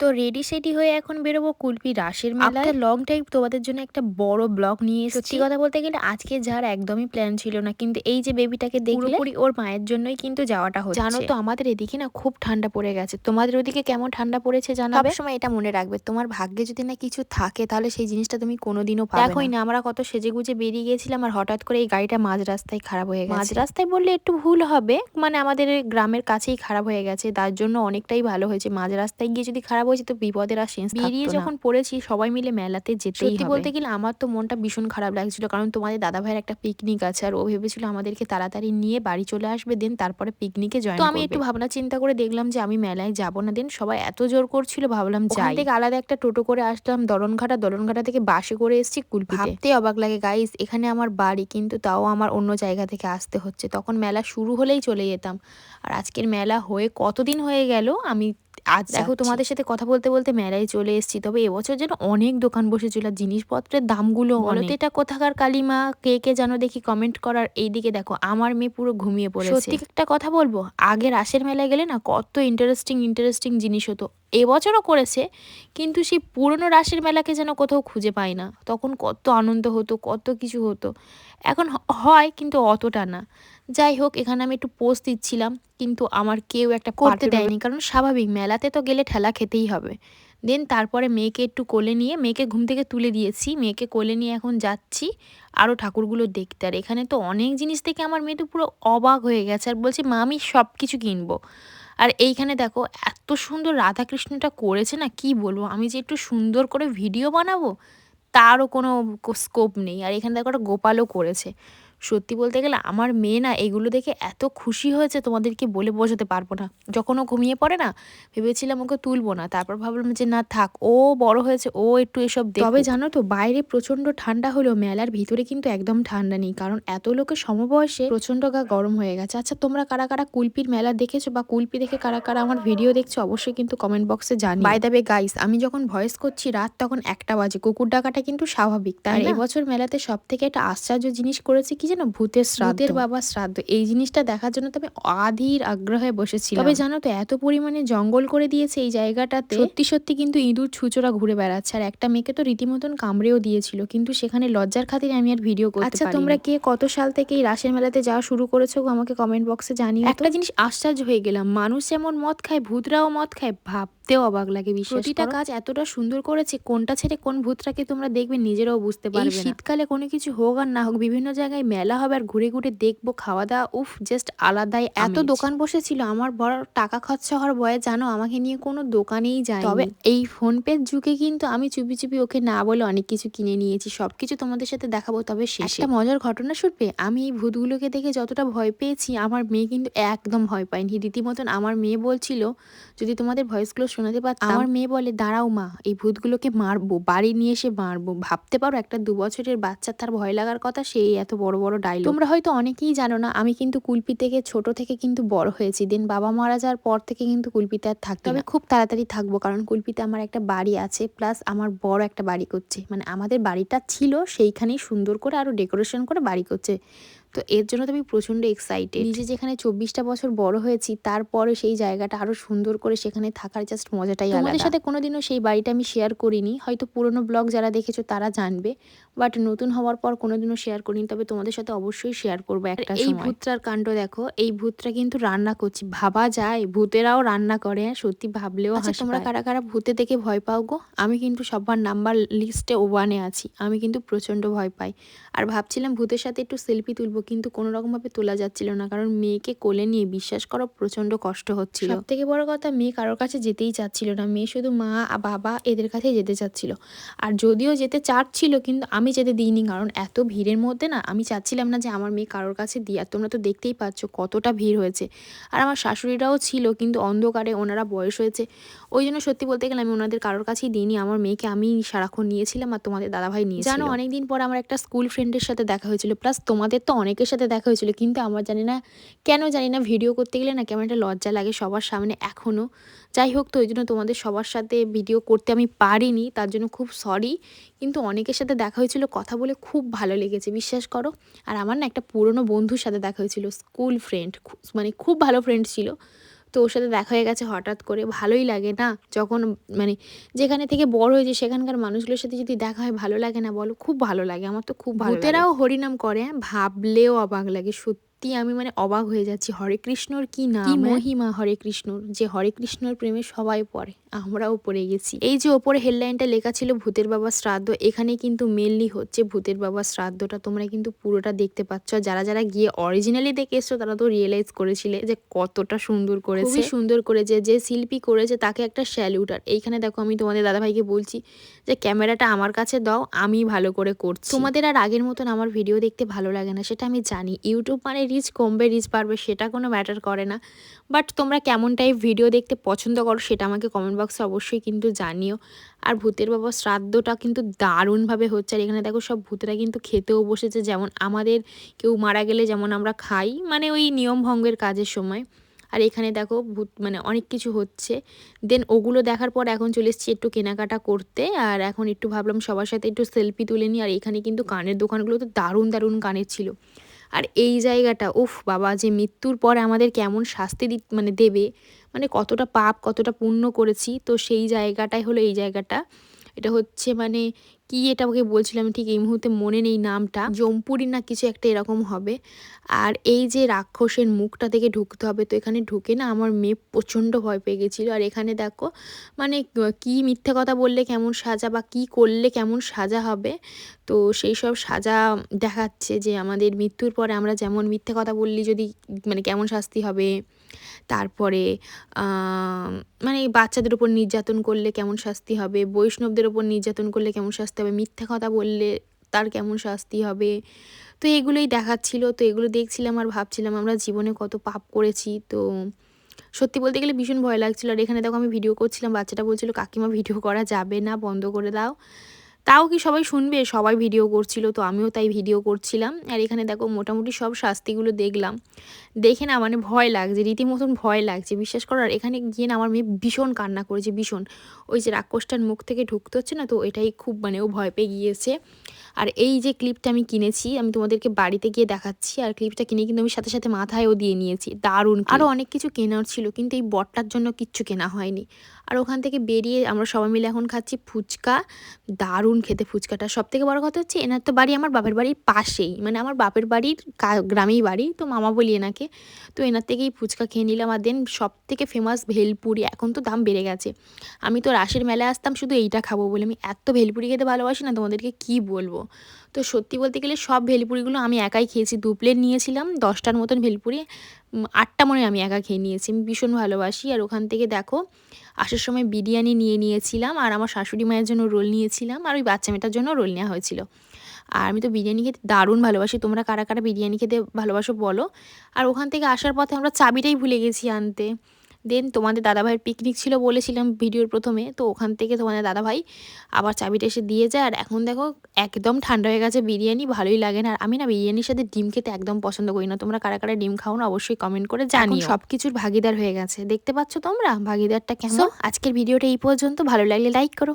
তো রেডি সেডি হয়ে এখন বেরোবো কুলপি রাসের মেলায়। লং টাইম তোমাদের জন্য একটা বড় ব্লগ নিয়ে এসেছি। সত্যি কথা বলতে গেলে আজকে যার একদমই প্ল্যান ছিল না কিন্তু এই যে বেবিটাকে দেখলে পুরোপুরি ওর মায়ের জন্যই কিন্তু যাওয়াটা হচ্ছে। জানো তো আমাদের এদিকে না খুব ঠান্ডা পড়ে গেছে। তোমাদের ওদিকে কেমন ঠান্ডা পড়েছে জানাবে? সময় এটা মনে রাখবে তোমার ভাগ্যে যদি না কিছু থাকে তাহলে সেই জিনিসটা তুমি কোনোদিনও পাবে দেখোই না আমরা কত সেজে গুজে বেরিয়ে গেছিলাম আর হঠাৎ করে এই গাড়িটা মাঝ রাস্তায় খারাপ হয়ে গেছে। মাঝ রাস্তায় বললে একটু ভুল হবে মানে আমাদের গ্রামের কাছেই খারাপ হয়ে গেছে তার জন্য অনেকটাই ভালো হয়েছে। মাঝ রাস্তায় গিয়ে যদি খারাপ হয়েছে তো বিপদের আর বেরিয়ে যখন পড়েছি সবাই মিলে মেলাতে যেতেই হবে। বলতে গেলে আমার তো মনটা ভীষণ খারাপ লাগছিল কারণ তোমাদের দাদা ভাইয়ের একটা পিকনিক আছে আর ও ভেবেছিল আমাদেরকে তাড়াতাড়ি নিয়ে বাড়ি চলে আসবে দেন তারপরে পিকনিকে জয়েন তো আমি একটু ভাবনা চিন্তা করে দেখলাম যে আমি মেলায় যাব না দেন সবাই এত জোর করছিল ভাবলাম যাই। থেকে আলাদা একটা টোটো করে আসলাম দলনঘাটা দলনঘাটা থেকে বাসে করে এসেছি কুলপি ভাবতে অবাক লাগে গাইস এখানে আমার বাড়ি কিন্তু তাও আমার অন্য জায়গা থেকে আসতে হচ্ছে। তখন মেলা শুরু হলেই চলে যেতাম। আর আজকের মেলা হয়ে কতদিন হয়ে গেল আমি আজ দেখো তোমাদের সাথে কথা বলতে বলতে মেলায় চলে এসেছি। তবে এবছর যেন অনেক দোকান বসেছিল জিনিসপত্রের দামগুলো বলতে এটা কোথাকার কালিমা? কে কে যেন দেখি কমেন্ট করার এইদিকে দেখো আমার মেয়ে পুরো ঘুমিয়ে পড়েছে। সত্যি একটা কথা বলব? আগে রাসের মেলায় গেলে না কত ইন্টারেস্টিং ইন্টারেস্টিং জিনিস হতো। এবছরও করেছে কিন্তু সেই পুরনো রাসের মেলাকে যেন কোথাও খুঁজে পাই না। তখন কত আনন্দ হতো কত কিছু হতো। এখন হয় কিন্তু অতটা না। যাই হোক এখানে আমি একটু পোস্ট দিচ্ছিলাম কিন্তু আমার কেউ একটা করতে দেয়নি। কারণ স্বাভাবিক মেলাতে তো গেলে ঠেলা খেতেই হবে। দেন তারপরে মেয়েকে একটু কোলে নিয়ে মেয়েকে ঘুম থেকে তুলে দিয়েছি মেয়েকে কোলে নিয়ে এখন যাচ্ছি আরও ঠাকুরগুলো দেখতে। আর এখানে তো অনেক জিনিস দেখে আমার মেয়ে তো পুরো অবাক হয়ে গেছে আর বলছে মা আমি সব কিছু কিনবো। আর এইখানে দেখো এত সুন্দর রাধাকৃষ্ণটা করেছে না কি বলব? আমি যে একটু সুন্দর করে ভিডিও বানাবো তারও কোনো স্কোপ নেই। আর এখানে দেখো একটা গোপালও করেছে। সত্যি বলতে গেলে আমার মেয়ে না এগুলো দেখে এত খুশি হয়েছে তোমাদেরকে বলে বোঝাতে পারব না। যখন ও ঘুমিয়ে পড়ে না ভেবেছিলাম ওকে তুলবো না। তারপর ভাবলাম যে না থাক ও বড় হয়েছে ও একটু এসব তবে জানো তো বাইরে প্রচণ্ড ঠান্ডা হলেও মেলার ভিতরে কিন্তু একদম ঠান্ডা নেই। কারণ এত লোকের সমবয়সে প্রচণ্ড গা গরম হয়ে গেছে। আচ্ছা তোমরা কারা কারা কুলপির মেলা দেখেছ বা কুলপি দেখে কারা কারা আমার ভিডিও দেখছ অবশ্যই কিন্তু কমেন্ট বক্সে জানি বাই দাবে গাইস আমি যখন ভয়েস করছি রাত তখন একটা বাজে। কুকুর ডাকাটা কিন্তু স্বাভাবিক তাই এবছর মেলাতে সব থেকে একটা আশ্চর্য জিনিস করেছে কি যেন ভূতের শ্রাদ্ধের বাবা শ্রাদ্ধ। এই জিনিসটা দেখার জন্য তবে আধীর আগ্রহে বসেছিল তবে জানো তো এত পরিমাণে জঙ্গল করে দিয়েছে এই জায়গাটাতে। সত্যি সত্যি কিন্তু ইঁদুর ছুচোরা ঘুরে বেড়াচ্ছে। আর একটা মেয়েকে তো রীতিমতন কামড়েও দিয়েছিল কিন্তু সেখানে লজ্জার খাতিরে আমি আর ভিডিও করতে আচ্ছা তোমরা কে কত সাল থেকে এই রাসের মেলাতে যাওয়া শুরু করেছ আমাকে কমেন্ট বক্সে জানিয়ে একটা জিনিস আশ্চর্য হয়ে গেলাম মানুষ যেমন মদ খায় ভূতরাও মদ খায় ভাব। দেখতেও অবাক লাগে বিশ্বাস প্রতিটা কাজ এতটা সুন্দর করেছে কোনটা ছেড়ে কোন ভূতটাকে তোমরা দেখবে নিজেরাও বুঝতে পারবে শীতকালে কোনো কিছু হোক আর না হোক বিভিন্ন জায়গায় মেলা হবে আর ঘুরে ঘুরে দেখব খাওয়া দাওয়া উফ জাস্ট আলাদাই। এত দোকান বসেছিল আমার বড় টাকা খরচা হওয়ার বয়ে জানো আমাকে নিয়ে কোনো দোকানেই যায় তবে এই ফোন পের যুগে কিন্তু আমি চুপি চুপি ওকে না বলে অনেক কিছু কিনে নিয়েছি সবকিছু তোমাদের সাথে দেখাবো তবে শেষে। একটা মজার ঘটনা শুনবে আমি এই ভূতগুলোকে দেখে যতটা ভয় পেয়েছি আমার মেয়ে কিন্তু একদম ভয় পায়নি। রীতিমতন আমার মেয়ে বলছিল যদি তোমাদের ভয়েস ভয়েসগুলো শোনাতে পারতাম। আমার মেয়ে বলে দাঁড়াও মা এই ভূতগুলোকে মারবো বাড়ি নিয়ে এসে মারবো। ভাবতে পারো একটা দু বছরের বাচ্চা তার ভয় লাগার কথা সেই এত বড় বড় ডায়লগ তোমরা হয়তো অনেকেই জানো না আমি কিন্তু কুলপি থেকে ছোট থেকে কিন্তু বড় হয়েছি। দেন বাবা মারা যাওয়ার পর থেকে কিন্তু কুলপিতে আর থাকতে হবে খুব তাড়াতাড়ি থাকব কারণ কুলপিতে আমার একটা বাড়ি আছে প্লাস আমার বড় একটা বাড়ি করছে। মানে আমাদের বাড়িটা ছিল সেইখানেই সুন্দর করে আরও ডেকোরেশন করে বাড়ি করছে। তো এর জন্য তো আমি প্রচণ্ড এক্সাইটেড নিজে যেখানে চব্বিশটা বছর বড় হয়েছি তারপরে সেই জায়গাটা আরও সুন্দর করে সেখানে থাকার জাস্ট মজাটাই আমাদের সাথে কোনোদিনও সেই বাড়িটা আমি শেয়ার করিনি হয়তো পুরোনো ব্লগ যারা দেখেছ তারা জানবে বাট নতুন হওয়ার পর কোনোদিনও শেয়ার করিনি তবে তোমাদের সাথে অবশ্যই শেয়ার করব একটা এই ভূতটার কাণ্ড দেখো এই ভূতটা কিন্তু রান্না করছি ভাবা যায় ভূতেরাও রান্না করে সত্যি ভাবলেও আচ্ছা তোমরা কারা কারা ভূতে দেখে ভয় পাও গো? আমি কিন্তু সবার নাম্বার লিস্টে ওয়ানে আছি আমি কিন্তু প্রচণ্ড ভয় পাই। আর ভাবছিলাম ভূতের সাথে একটু সেলফি তুলবো কিন্তু কোনো রকমভাবে তোলা যাচ্ছিল না। কারণ মেয়েকে কোলে নিয়ে বিশ্বাস করা প্রচণ্ড কষ্ট হচ্ছিল। সব থেকে বড় কথা মেয়ে কারোর কাছে যেতেই চাচ্ছিল না। মেয়ে শুধু মা বাবা এদের কাছেই যেতে চাচ্ছিল। আর যদিও যেতে চাচ্ছিল কিন্তু আমি যেতে দিইনি। কারণ এত ভিড়ের মধ্যে না আমি চাচ্ছিলাম না যে আমার মেয়ে কারোর কাছে দিই আর তোমরা তো দেখতেই পাচ্ছ কতটা ভিড় হয়েছে। আর আমার শাশুড়িরাও ছিল কিন্তু অন্ধকারে ওনারা বয়স হয়েছে। ওই জন্য সত্যি বলতে গেলে আমি ওনাদের কারোর কাছেই দিইনি। আমার মেয়েকে আমি সারাক্ষণ নিয়েছিলাম আর তোমাদের দাদাভাই নিয়ে জানো অনেকদিন পর আমার একটা স্কুল ফ্রেন্ডের সাথে দেখা হয়েছিল। প্লাস তোমাদের তো অনেকের সাথে দেখা হয়েছিল, কিন্তু আমার জানি না, কেন জানি না ভিডিও করতে গেলে না কেমন একটা লজ্জা লাগে সবার সামনে এখনও যাই হোক তো ওই জন্য তোমাদের সবার সাথে ভিডিও করতে আমি পারিনি, তার জন্য খুব সরি কিন্তু অনেকের সাথে দেখা হয়েছিল, কথা বলে খুব ভালো লেগেছে, বিশ্বাস করো। আর আমার না একটা পুরনো বন্ধুর সাথে দেখা হয়েছিল স্কুল ফ্রেন্ড মানে খুব ভালো ফ্রেন্ড ছিল। তো ওর সাথে দেখা হয়ে গেছে হঠাৎ করে ভালোই লাগে না। যখন মানে যেখানে থেকে বড় হয়েছে সেখানকার মানুষগুলোর সাথে যদি দেখা হয় ভালো লাগে না বলো খুব ভালো লাগে আমার তো খুব ভালো ভূতেরাও হরিনাম করে হ্যাঁ, ভাবলেও অবাক লাগে সত্যি সত্যি আমি মানে অবাক হয়ে যাচ্ছি হরে কৃষ্ণর কি নাম হ্যাঁ? মহিমা হরে কৃষ্ণর যে হরে কৃষ্ণর প্রেমে সবাই পড়ে। আমরাও পড়ে গেছি। এই যে ওপরে হেডলাইনটা লেখা ছিল ভূতের বাবা শ্রাদ্ধ এখানে কিন্তু মেনলি হচ্ছে ভূতের বাবা শ্রাদ্ধটা। তোমরা কিন্তু পুরোটা দেখতে পাচ্ছ। যারা যারা গিয়ে অরিজিনালি দেখে এসছো তারা তো রিয়েলাইজ করেছিলে যে কতটা সুন্দর করেছে। খুবই সুন্দর করেছে। যে শিল্পী করেছে তাকে একটা স্যালিউট আর এইখানে দেখো আমি তোমাদের দাদাভাইকে বলছি যে ক্যামেরাটা আমার কাছে দাও আমি ভালো করে করছি। তোমাদের আর আগের মতন আমার ভিডিও দেখতে ভালো লাগে না সেটা আমি জানি। ইউটিউব মানে রিচ কমবে রিচ পারবে সেটা কোনো ম্যাটার করে না। বাট তোমরা কেমন টাইপ ভিডিও দেখতে পছন্দ করো সেটা আমাকে কমেন্ট বক্সে অবশ্যই কিন্তু জানিও। আর ভূতের বাবা শ্রাদ্ধটা কিন্তু দারুণভাবে হচ্ছে। আর এখানে দেখো সব ভূতেরা কিন্তু খেতেও বসেছে। যেমন আমাদের কেউ মারা গেলে যেমন আমরা খাই মানে ওই নিয়ম ভঙ্গের কাজের সময়। আর এখানে দেখো ভূত মানে অনেক কিছু হচ্ছে। দেন ওগুলো দেখার পর এখন চলে এসেছি একটু কেনাকাটা করতে। আর এখন একটু ভাবলাম সবার সাথে একটু সেলফি তুলে নিই। আর এখানে কিন্তু কানের দোকানগুলো তো দারুণ দারুণ কানের ছিল। আর এই জায়গাটা, উফ বাবা, যে মৃত্যুর পরে আমাদের কেমন শাস্তি দি মানে দেবে মানে কতটা পাপ, কতটা পুণ্য করেছি, তো সেই জায়গাটাই হলো এই জায়গাটা। এটা হচ্ছে মানে কি এটা ওকে বলছিলাম ঠিক এই মুহূর্তে মনে নেই নামটা। জম্পুরি না কিছু একটা এরকম হবে। আর এই যে রাক্ষসের মুখটা থেকে ঢুকতে হবে, তো এখানে ঢুকে না আমার মেয়ে প্রচণ্ড ভয় পেয়ে গেছিল। আর এখানে দেখো মানে কি মিথ্যে কথা বললে কেমন সাজা বা কি করলে কেমন সাজা হবে। তো সেই সব সাজা দেখাচ্ছে যে আমাদের মৃত্যুর পরে আমরা যেমন মিথ্যে কথা বললি যদি মানে কেমন শাস্তি হবে। তারপরে মানে বাচ্চাদের উপর নির্যাতন করলে কেমন শাস্তি হবে, বৈষ্ণবদের উপর নির্যাতন করলে কেমন শাস্তি হবে, মিথ্যা কথা বললে তার কেমন শাস্তি হবে? তো এগুলোই দেখাচ্ছিল, তো এগুলো দেখছিলাম আর ভাবছিলাম আমরা জীবনে কত পাপ করেছি। তো সত্যি বলতে গেলে ভীষণ ভয় লাগছিল। আর এখানে দেখো আমি ভিডিও করছিলাম, বাচ্চাটা বলছিল, কাকিমা ভিডিও করা যাবে না, বন্ধ করে দাও। তাও কি সবাই শুনবে? সবাই ভিডিও করছিল, তো আমিও তাই ভিডিও করছিলাম। আর এখানে দেখো মোটামুটি সব শাস্তিগুলো দেখলাম। দেখে না মানে ভয় লাগছে, রীতিমতন ভয় লাগছে। বিশ্বাস করার এখানে গিয়ে না আমার মেয়ে ভীষণ কান্না করেছে, ভীষণ। ওই যে রাক্ষসটার মুখ থেকে ঢুকতে হচ্ছে না, তো এটাই খুব মানে ও ভয় পেয়ে গিয়েছে। আর এই যে ক্লিপটা আমি কিনেছি, আমি তোমাদেরকে বাড়িতে গিয়ে দেখাচ্ছি, আর ক্লিপটা কিনে কিন্তু আমি সাথে সাথে মাথায়ও দিয়ে নিয়েছি। দারুণ আরও অনেক কিছু কেনার ছিল, কিন্তু এই বটটার জন্য কিচ্ছু কেনা হয়নি। আর ওখান থেকে বেরিয়ে আমরা সবাই মিলে এখন খাচ্ছি ফুচকা। দারুণ খেতে ফুচকাটা। সব থেকে বড় কথা হচ্ছে, এনার তো বাড়ি আমার বাপের বাড়ির পাশেই। মানে আমার বাপের বাড়ির গ্রামেই বাড়ি, তো মামা বলি এনাকে। তো এনার থেকেই ফুচকা খেয়ে নিলাম। আর দেন সব থেকে ফেমাস ভেলপুরি, এখন তো দাম বেড়ে গেছে। আমি তো রাসের মেলায় আসতাম, শুধু এইটা খাব বলে। আমি এত ভেলপুরি খেতে ভালোবাসি না, তোমাদেরকে কি বলব? তো সত্যি বলতে গেলে সব ভেলপুরিগুলো আমি একাই খেয়েছি। দু প্লেট নিয়েছিলাম, দশটার মতন ভেলপুরি আটটা মনে আমি একা খেয়ে নিয়েছি। আমি ভীষণ ভালোবাসি। আর ওখান থেকে দেখো, আসার সময় বিরিয়ানি নিয়ে নিয়েছিলাম আর আমার শাশুড়ি মায়ের জন্য রোল নিয়েছিলাম আর ওই বাচ্চা মেয়েটার জন্য রোল নেওয়া হয়েছিল। আর আমি তো বিরিয়ানি খেতে দারুণ ভালোবাসি। তোমরা কারা কারা বিরিয়ানি খেতে ভালোবাসো বলো। আর ওখান থেকে আসার পথে আমরা চাবিটাই ভুলে গেছি আনতে। দেন তোমাদের দাদাভাইয়ের পিকনিক ছিল বলেছিলাম ভিডিওর প্রথমে তো ওখান থেকে তোমাদের দাদাভাই আবার চাবিটা এসে দিয়ে যায়। আর এখন দেখো একদম ঠান্ডা হয়ে গেছে বিরিয়ানি ভালোই লাগে না। আর আমি না বিরিয়ানির সাথে ডিম খেতে একদম পছন্দ করি না। তোমরা কারা কারা ডিম খাও না অবশ্যই কমেন্ট করে জানি সব কিছুর ভাগিদার হয়ে গেছে। দেখতে পাচ্ছ তোমরা? ভাগিদারটা কেমন? আজকের ভিডিওটা এই পর্যন্ত। ভালো লাগলে লাইক করো।